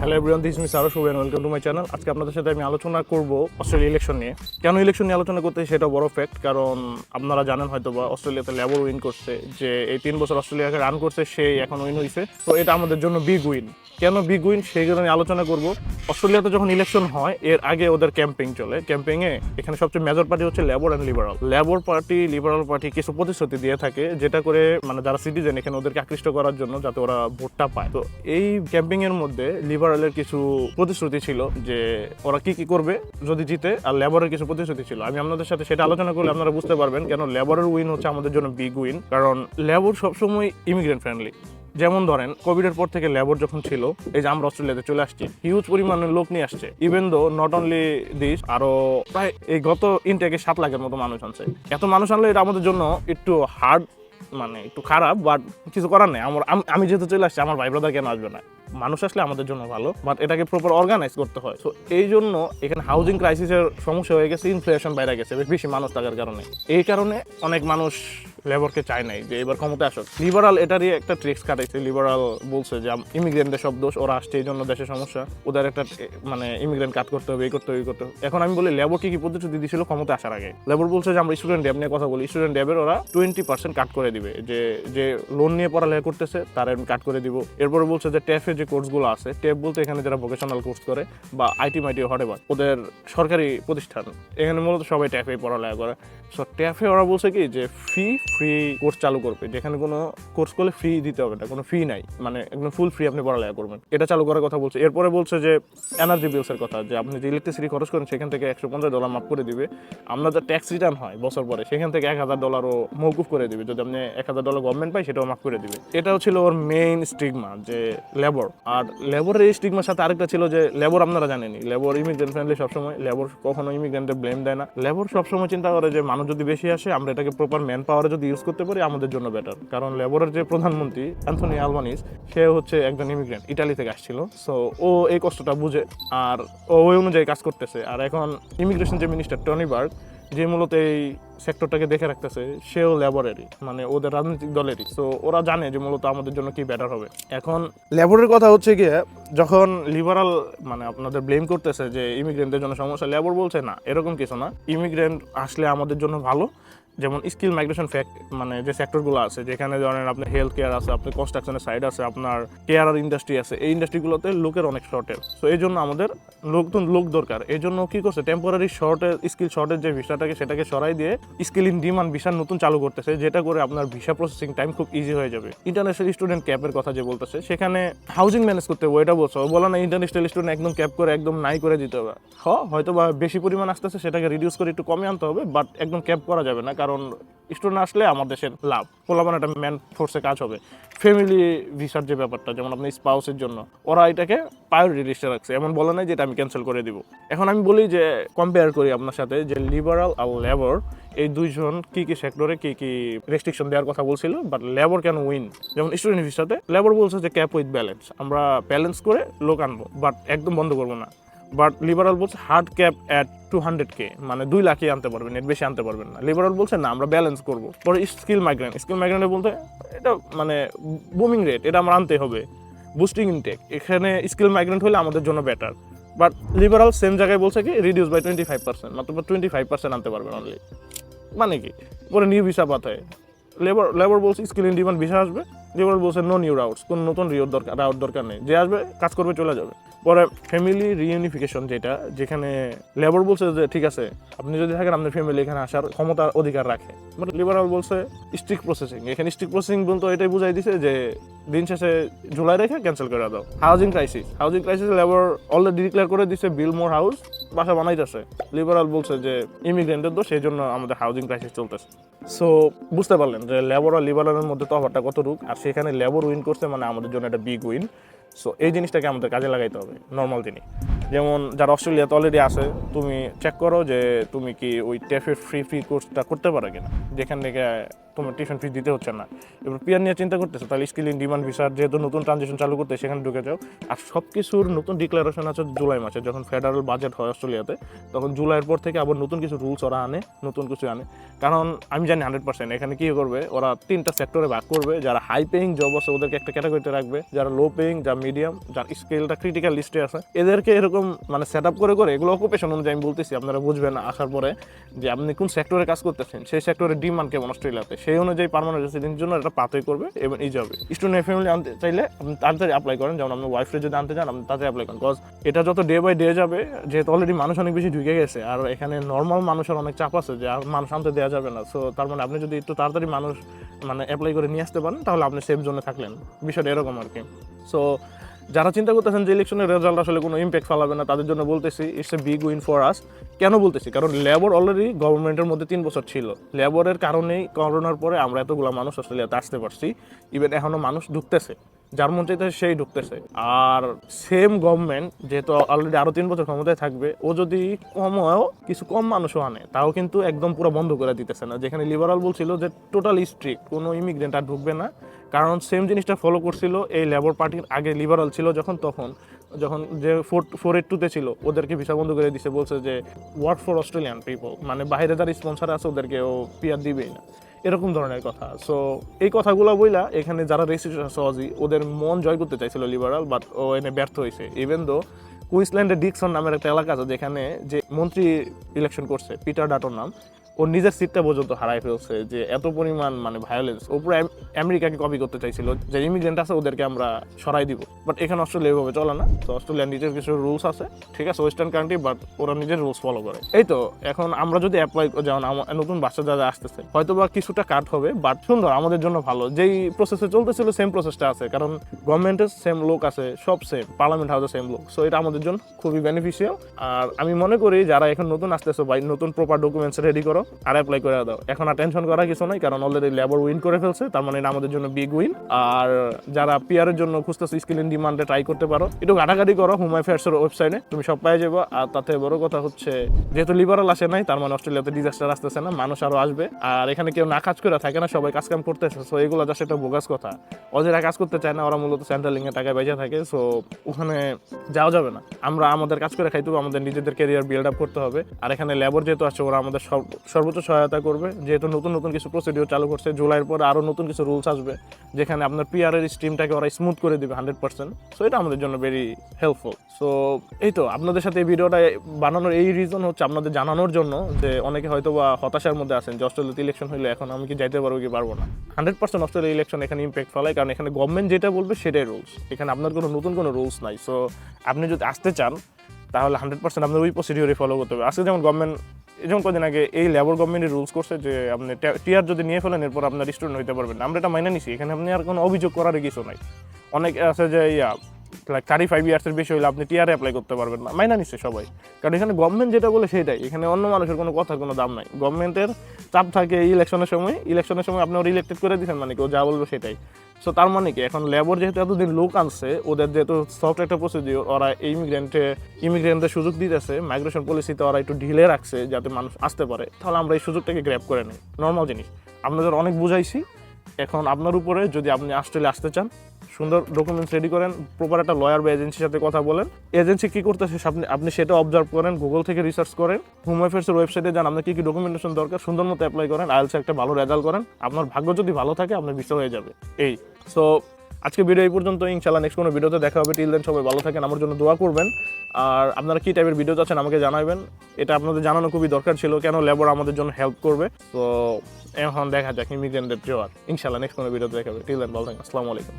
Hello everyone this miss আরও শুভেন welcome to my channel আজকে আপনাদের সাথে আমি আলোচনা করব অস্ট্রেলিয়া ইলেকশন নিয়ে। কেন ইলেকশন নিয়ে আলোচনা করতে সেটা বড় ফ্যাক্ট কারণ আপনারা জানেন হয়তো বা অস্ট্রেলিয়াতে লেবর উইন করছে, যে এই তিন বছর অস্ট্রেলিয়াকে রান করছে সে এখন উইন হয়েছে তো এটা আমাদের জন্য বিগ উইন কেন বিগ উইন সেই কারণে আলোচনা করব। অস্ট্রেলিয়াতে যখন ইলেকশন হয়, এর আগে ওদের ক্যাম্পেইন চলে। ক্যাম্পেইনে এখানে সবচেয়ে মেজর পার্টি হচ্ছে Labour and Liberal Labour party Liberal party কিছু প্রতিশ্রুতি দিয়ে থাকে, যেটা করে মানে যারা সিটিজেন এখানে ওদেরকে আকৃষ্ট করার জন্য যাতে ওরা ভোটটা পায়। তো এই ক্যাম্পেইন এর মধ্যে লিবারালের কিছু প্রতিশ্রুতি ছিল যে ওরা কি কি করবে যদি জিতে, আর লেবরের কিছু প্রতিশ্রুতি ছিল। আমি আপনাদের সাথে সেটা আলোচনা করলে আপনারা বুঝতে পারবেন কেন লেবরের উইন হচ্ছে আমাদের জন্য বিগ উইন কারণ লেবর সবসময় ইমিগ্রেন্ট ফ্রেন্ডলি যেমন ধরেন কোভিডের পর থেকে লেবর যখন ছিল, এই যে আমরা অস্ট্রেলিয়াতে চলে আসছি হিউজ পরিমাণে লোক নিয়ে আসছে। Even though not only this আরও প্রায় এই গত ইনটেকে সাত লাখের মতো মানুষ আনছে। এত মানুষ আনলে এটা আমাদের জন্য একটু হার্ড মানে একটু খারাপ বাট কিছু করার নেই। আমার, আমি যেহেতু চলে আসছি, আমার ভাই ব্রাদার কেন আসবে না? মানুষ আসলে আমাদের জন্য ভালো বাট এটাকে প্রপার অর্গানাইজ করতে হয়। সো এই জন্য এখানে হাউজিং ক্রাইসিসের সমস্যা হয়ে গেছে ইনফ্লেশন বাইরে গেছে বেশি মানুষ থাকার কারণে। এই কারণে অনেক মানুষ লেবারকে চায় নাই যে এবার ক্ষমতা আসুক। লিবারাল এটারই একটা ট্রিক্স কাটাইছে। লিবারাল বলছে যে ইমিগ্রেন্টদের সব দোষ, ওরা আসছে এই জন্য দেশের সমস্যা। ওদের একটা মানে ইমিগ্রেন্ট কাট করতে হবে এই করতে হবে করতে হবে। এখন আমি বলি লেবর কি কি প্রতিশ্রুতি দিয়েছিল ক্ষমতা আসার আগে? লেবর বলছে যে, আমরা স্টুডেন্ট ড্যাব নিয়ে কথা বলি। স্টুডেন্ট ড্যাবের ওরা টোয়েন্টি পার্সেন্ট কাট করে দিবে। যে যে লোন নিয়ে পড়ালেখা করতেছে, তার কাট করে দিব। এরপরে বলছে যে ট্যাফে যে কোর্সগুলো আছে ট্যাব বলতে এখানে যারা ভোকেশনাল কোর্স করে বা আইটি মাইটি হটেবার ওদের সরকারি প্রতিষ্ঠান, এখানে মূলত সবাই ট্যাফে পড়ালেখা করে। সো ট্যাফে ওরা বলছে কি, যে ফি ফ্রি কোর্স চালু করবে। যেখানে কোনো কোর্স করলে ফ্রি দিতে হবে না, কোনো ফি নাই। মানে একদম ফুল ফ্রি আপনি পড়ালেখা করবেন। এটা চালু করার কথা বলছে। এরপরে বলছে যে এনার্জি বিলসের কথা, যে আপনি যে ইলেকট্রিসিটি খরচ করেন, সেখান থেকে একশো পঞ্চাশ ডলার মাফ করে দিবে। আপনার যে ট্যাক্স রিটার্ন হয় বছর পরে, সেখান থেকে এক হাজার ডলারও মৌকুফ করে দিবে। যদি আপনি এক হাজার ডলার গভর্নমেন্ট পাই সেটাও মাফ করে দিবে। এটাও ছিল ওর মেইন স্টিগমা যে লেবর আর লেবরের এই স্টিগমার সাথে আরেকটা ছিল যে লেবর আপনারা জানেনি লেবর ইমিগ্রেন্ট ফ্রেন্ডলি সবসময় লেবর কখনো ইমিগ্রেন্টে ব্লেম দেয় না। লেবর সবসময় চিন্তা করে যে, মানুষ যদি বেশি আসে, আমরা এটাকে প্রপার ম্যান পাওয়ারে যদি ইউজ করতে পারি, আমাদের জন্য বেটার কারণ লেবরের যে প্রধানমন্ত্রী অ্যান্থনি আলবানিস সে হচ্ছে একজন ইমিগ্রেন্ট ইটালি থেকে আসছিল। সো ও এই কষ্টটা বুঝে আর ও ওই অনুযায়ী কাজ করতেছে। আর এখন ইমিগ্রেশন যে মিনিস্টার টনি বার্গ যে মূলত এই সেক্টরটাকে দেখে রাখতেছে, সেও লেবরেরই মানে ওদের রাজনৈতিক দলেরই। সো ওরা জানে যে মূলত আমাদের জন্য কি বেটার হবে। এখন লেবরের কথা হচ্ছে গিয়ে, যখন লিবারাল মানে আপনাদের ব্লেম করতেছে যে ইমিগ্রেন্টদের জন্য সমস্যা লেবর বলছে, না, এরকম কিছু না। ইমিগ্রেন্ট আসলে আমাদের জন্য ভালো। যেমন স্কিল মাইগ্রেশন ফ্যাক্ট মানে যে সেক্টরগুলো আছে, যেখানে ধরেন আপনার হেলথ কেয়ার আছে আপনার কনস্ট্রাকশনের সাইড আছে, আপনার কেয়ার ইন্ডাস্ট্রি আছে, এই ইন্ডাস্ট্রিগুলোতে লোকের অনেক শর্টেজ সো এই জন্য আমাদের লোক লোক দরকার। এই জন্য কি করছে টেম্পোরারি শর্টেজ স্কিল শর্টেজ যে ভিসাটাকে সেটাকে সরাই দিয়ে স্কিল ইন ডিমান্ড ভিসা নতুন চালু করতেছে, যেটা করে আপনার ভিসা প্রসেসিং টাইম খুব ইজি হয়ে যাবে। ইন্টারন্যাশনাল স্টুডেন্ট ক্যাপের কথা যে বলতেছে, সেখানে হাউজিং ম্যানেজ করতে হবে এটা বলছো। বলে না ইন্টারন্যাশনাল স্টুডেন্ট একদম ক্যাপ করে, একদম নাই করে দিতে হবে। হ হয়তো বা বেশি পরিমাণ আসতেছে, সেটাকে রিডিউস করে একটু কমে আনতে হবে বাট একদম ক্যাপ করা যাবে না, কারণ স্টুডেন্ট আসলে আমার দেশের লাভ। পোলাপান একটা ম্যান ফোর্সে কাজ হবে। ফ্যামিলি ভিসার যে ব্যাপারটা, যেমন আপনার স্পাউসের জন্য, ওরা এটাকে প্রায়োরিটি লিস্টে রাখছে। এমন বলে নাই যে এটা আমি ক্যান্সেল করে দিব। এখন আমি বলি যে কম্পেয়ার করি আপনার সাথে যে লিবারাল আর লেবার এই দুইজন কি কি সেক্টরে কি কি রেস্ট্রিকশন দেওয়ার কথা বলছিল বাট লেবার ক্যান উইন যেমন স্টুডেন্ট ভিসাতে লেবার বলছে যে ক্যাপ উইথ ব্যালেন্স আমরা ব্যালেন্স করে লোক আনব বাট একদম বন্ধ করব না। বাট লিবারাল বলছে hard cap at two hundred K মানে দুই লাখই আনতে পারবেন, এর বেশি আনতে পারবেন না। লিবারাল বলছে, না, আমরা ব্যালেন্স করব। পরে স্কিল মাইগ্রেন্ট স্কিল মাইগ্রেন্টে বলতে, এটা মানে বুমিং রেট এটা আমরা আনতে হবে বুস্টিং ইনটেক এখানে স্কিল মাইগ্রেন্ট হলে আমাদের জন্য বেটার বাট লিবারাল সেম জায়গায় বলছে কি reduce by twenty five percent মাত্র টোয়েন্টি ফাইভ পার্সেন্ট আনতে পারবেন অনলি মানে কি? পরে নিউ ভিসা পাঠায়। লেবার লেবার বলছে স্কিল ইন ডিমান্ড ভিসা আসবে। লেবার বলছে নো নিউ রাউটস কোনো নতুন রিওর দরকার রাউট দরকার নেই। যে আসবে, কাজ করবে, চলে যাবে। পরে ফ্যামিলি রিইউনিফিকেশন যেটা, যেখানে লেবার বলছে যে, ঠিক আছে, আপনি যদি থাকেন, আপনার ফ্যামিলি এখানে আসার ক্ষমতার অধিকার রাখে। বাট লিবারাল বলছে স্ট্রিক প্রসেসিং এখানে স্ট্রিক প্রসেসিং বলতে এটাই বুঝাই দিছে যে, দিন শেষে জুলাই রেখে ক্যান্সেল করে দাও। Housing crisis housing crisis Labour already declare করে দিছে বিল মোর হাউস বাসা বানাইতেছে। লিবারাল বলছে যে ইমিগ্রেন্টের দোষ, সেই জন্য আমাদের হাউজিং ক্রাইসিস চলতেছে। সো বুঝতে পারলেন যে লেবার আর লিবারালের মধ্যে তফাৎটা কত রূপ আর সেখানে লেবার উইন করছে মানে আমাদের জন্য একটা বিগ উইন সো এই জিনিসটাকে আমাদের কাজে লাগাইতে হবে নর্মাল জিনিস যেমন যারা অস্ট্রেলিয়াতে অলরেডি আছে, তুমি চেক করো যে তুমি কি ওই টেফের ফ্রি ফ্রি কোর্সটা করতে পারো কিনা? যেখান থেকে তোমার টিউশন ফি দিতে হচ্ছে না। এবার পিয়ার নিয়ে চিন্তা করতেছে, তাহলে স্কিলিং ডিমান্ড ভিসার যেহেতু নতুন ট্রানজেকশন চালু করতে সেখানে ঢুকে যাও। আর সব কিছুর নতুন ডিক্লারেশন আছে জুলাই মাসে, যখন ফেডারেল বাজেট হয় অস্ট্রেলিয়াতে, তখন জুলাইয়ের পর থেকে আবার নতুন কিছু রুলস ওরা আনে, নতুন কিছু আনে। কারণ আমি জানি হান্ড্রেড পার্সেন্ট এখানে কী করবে, ওরা তিনটা সেক্টরে ভাগ করবে, যারা হাই পেইং জব আছে ওদেরকে একটা ক্যাটাগরিতে রাখবে, যারা লো পেইং যা মিডিয়াম যার স্কেলটা ক্রিটিক্যাল লিস্টে আছে, এদেরকে এরকম মানে সেট আপ করে করে এগুলো অকুপেশন অনুযায়ী আমি বলতেছি, আপনারা বুঝবেন আসার পরে যে আপনি কোন সেক্টরে কাজ করতেছেন, সেই সেক্টরের ডিমান্ড কেমন অস্ট্রেলিয়াতে? সেই অনুযায়ী পারমানেন্ট রেসিডেন্টের জন্য এটা পাথই করবে এবং এই যাবে স্টুডেন্ট ফ্যামিলি আনতে চাইলে আপনি তাড়াতাড়ি অ্যাপ্লাই করেন, যেমন আপনি ওয়াইফরে যদি আনতে চান, আপনি তাড়াতাড়ি অ্যাপ্লাই করেন। বিকজ এটা যত ডে বাই ডে যাবে, যেহেতু অলরেডি মানুষ অনেক বেশি ঢুকে গেছে, আর এখানে নর্মাল মানুষের অনেক চাপ আছে যে আর মানুষ আনতে দেওয়া যাবে না। সো তার মানে আপনি যদি একটু তাড়াতাড়ি মানুষ মানে অ্যাপ্লাই করে নিয়ে আসতে পারেন, তাহলে আপনি সেফ জোনে থাকলেন। বিষয়টা এরকম আর কি। সো যারা চিন্তা করতেছেন যে ইলেকশনের রেজাল্ট আসলে কোনো ইম্প্যাক্ট ফেলাবে না, তাদের জন্য বলতেছি it's a big win for us কেন বলতেছি? কারণ লেবার অলরেডি গভর্নমেন্টের মধ্যে তিন বছর ছিল। লেবারের কারণেই করোনার পরে আমরা এতগুলো মানুষ অস্ট্রেলিয়াতে আসতে পারছি। ইভেন এখনও মানুষ ঢুকতেছে। যার মন চাইতেছে সেই ঢুকতেছে। আর সেম গভর্নমেন্ট যেহেতু অলরেডি আরও তিন বছর ক্ষমতায় থাকবে, ও যদি কমও কিছু কম মানুষও আনে, তাও কিন্তু একদম পুরো বন্ধ করে দিতেছে না। যেখানে লিবারাল বলছিল যে টোটাল স্ট্রিক্ট কোনো ইমিগ্রেন্ট আর ঢুকবে না। কারণ সেম জিনিসটা ফলো করছিল এই লেবার পার্টির আগে লিবারাল ছিল যখন, তখন, যখন যে ফোর ফোর এইট টুতে ছিল, ওদেরকে ভিসা বন্ধ করে দিছে, বলছে যে ওয়ার্ক ফর অস্ট্রেলিয়ান পিপল মানে বাইরে যারা স্পন্সার আছে ওদেরকে ও পিয়ার দিবেই না। এরকম ধরনের কথা। সো এই কথাগুলো বইলা এখানে যারা রেসিস্ট সহজই ওদের মন জয় করতে চাইছিল লিবারাল বাট ও এনে ব্যর্থ হয়েছে ইভেন দো কুইসল্যান্ডের ডিকসন নামের একটা এলাকা আছে যেখানে যে মন্ত্রী ইলেকশন করছে পিটার ডাটোর নাম ও নিজের সিটটা পর্যন্ত হারাই ফেলছে যে এত পরিমাণ মানে ভায়োলেন্স ও পুরো আমেরিকাকে কপি করতে চাইছিল, যে ইমিগ্রেন্ট আছে ওদেরকে আমরা সরাই দিব। বাট এখানে অস্ট্রেলিয়া এভাবে চলে না। তো অস্ট্রেলিয়ার নিজের কিছু রুলস আছে, ঠিক আছে ওয়েস্টার্ন কান্ট্রি বাট ওরা নিজের রুলস ফলো করে। এই তো, এখন আমরা যদি অ্যাপ্লাই যেমন নতুন বাচ্চা যারা আসতেছে হয়তো বা কিছুটা কাট হবে বাট সুন্দর, আমাদের জন্য ভালো। যেই প্রসেসে চলতেছিল সেম প্রসেসটা আছে, কারণ গভর্নমেন্টের সেম লোক আছে, সব সেম পার্লামেন্ট হাউসে সেম লোক। সো এটা আমাদের জন্য খুবই বেনিফিশিয়াল আর আমি মনে করি, যারা এখন নতুন আসতেছে, ভাই, নতুন প্রপার ডকুমেন্টস রেডি করো। আর অ্যাপ্লাই করে দাও। এখন আর টেনশন করার কিছু নাই, কারণ অলরেডি লেবার উইন করে ফেলছে, তার মানে আমাদের জন্য বিগ উইন আর যারা পিয়ারের জন্য খুঁজতেছো স্কিল ইন ডিমান্ডে ট্রাই করতে পারো, একটু ঘাটাঘাটি করো হুম অ্যাফেয়ার্সের ওয়েবসাইটে তুমি সব পেয়ে যাব। আর তাতে বড় কথা হচ্ছে, যেহেতু লিবারাল আসে নাই, তার মানে অস্ট্রেলিয়াতে ডিজাস্টার আসতেছে না, মানুষ আরও আসবে। আর এখানে কেউ না কাজ করে, থাকে না, সবাই কাজ কাম করতেছে সো এগুলো জাস্ট একটা বোগাস কথা। ওদেরা কাজ করতে চায় না, ওরা মূলত সেন্ট্রালিং এর টাকায় বেঁচে থাকে সো ওখানে যাওয়া যাবে না। আমরা আমাদের কাজ করে খাইতে হবে আমাদের নিজেদের ক্যারিয়ার বিল্ড আপ করতে হবে। আর এখানে লেবার যেহেতু আছে, ওরা আমাদের সর্ব- সর্বোচ্চ সহায়তা করবে। যেহেতু নতুন নতুন কিছু প্রসিডিওর চালু করছে, জুলাইয়ের পর আরও নতুন কিছু রুলস আসবে, যেখানে আপনার পিআরের স্ট্রিমটাকে ওরা স্মুথ করে দিবে হান্ড্রেড পার্সেন্ট সো এটা আমাদের জন্য ভেরি হেল্পফুল সো এই তো, আপনাদের সাথে এই ভিডিওটা বানানোর এই রিজন হচ্ছে আপনাদের জানানোর জন্য যে অনেকে হয়তো বা হতাশার মধ্যে আছেন যে অস্ট্রেলিয়াতে ইলেকশন হইলে এখন আমি কি যাইতে পারব কি পারব না। হান্ড্রেড পার্সেন্ট অস্ট্রেলিয়া ইলেকশন এখানে ইম্প্যাক্ট ফেলায়, কারণ এখানে গভর্নমেন্ট যেটা বলবে সেটাই রুলস এখানে আপনার কোনো নতুন কোনো রুলস নাই। সো আপনি যদি আসতে চান তাহলে হান্ড্রেড পার্সেন্ট আপনার ওই প্রসিডিওরে ফলো করতে হবে। আজকে যেমন গভর্নমেন্ট যেমন কদিন আগে এই লেবার গভর্নমেন্টের রুলস করছে যে আপনি টিআর যদি নিয়ে ফেলেন, এরপর আপনার স্টুডেন্ট হইতে পারবেন আমরা এটা মাইনে নিছি। এখানে আপনি আর কোনো অভিযোগ করার কিছু নাই। অনেক আছে যে ইয়া লাইক থার্টি ফাইভ ইয়ার্সের বেশি হলে আপনি টিআর অ্যাপ্লাই করতে পারবেন না। মাইনা নিচ্ছে সবাই। কারণ এখানে গভর্নমেন্ট যেটা বলে সেটাই এখানে অন্য মানুষের কোনো কথার কোনো দাম নাই। গভর্নমেন্টের চাপ থাকে ইলেকশনের সময়। ইলেকশনের সময় আপনি ওর ইলেক্টেড করে দিচ্ছেন মানে কেউ যা বলবে সেটাই। সো তার মানে কি? এখন লেবর যেহেতু এতদিন লোক আনছে, ওদের যেহেতু সফট একটা প্রসিডিওর ওরা ইমিগ্রেন্টে ইমিগ্রেন্টদের সুযোগ দিতেছে মাইগ্রেশন পলিসিতে ওরা একটু ঢিলে রাখছে যাতে মানুষ আসতে পারে। তাহলে আমরা এই সুযোগটাকে গ্র্যাপ করে নিই। নর্মাল জিনিস। আপনাদের অনেক বুঝাইছি। এখন আপনার উপরে যদি আপনি অস্ট্রেলিয়া আসতে চান, সুন্দর ডকুমেন্টস রেডি করেন প্রপার একটা লয়ার বা এজেন্সির সাথে কথা বলেন। এজেন্সি কী করতেছে আপনি আপনি সেটা অবজার্ভ করেন গুগল থেকে রিসার্চ করেন হোম অ্যাফেয়ার্সের ওয়েবসাইটে যান, আপনার কী কী ডকুমেন্টেশন দরকার, সুন্দর মতো অ্যাপ্লাই করেন আইএলস একটা ভালো রেজাল্ট করেন। আপনার ভাগ্য যদি ভালো থাকে, আপনার বিষয় হয়ে যাবে। এই সো আজকে ভিডিও এই পর্যন্ত ইনশাল্লাহ নেক্সট কোনো ভিডিওতে দেখা হবে। টিল দেন সবাই ভালো থাকেন, আমার জন্য দোয়া করবেন। আর আপনারা কী টাইপের ভিডিও চাচ্ছেন আমাকে জানাবেন এটা আপনাদের জানানো খুবই দরকার ছিল, কেন লেবার আমাদের জন্য হেল্প করবে। তো এখন দেখা যাক ইমিগ্রেন্টের জোয়ার। ইনশাল্লাহ নেক্সট কোনো ভিডিওতে দেখা হবে। টিল দেন ভালো থাকেন, আসসালামু আলাইকুম।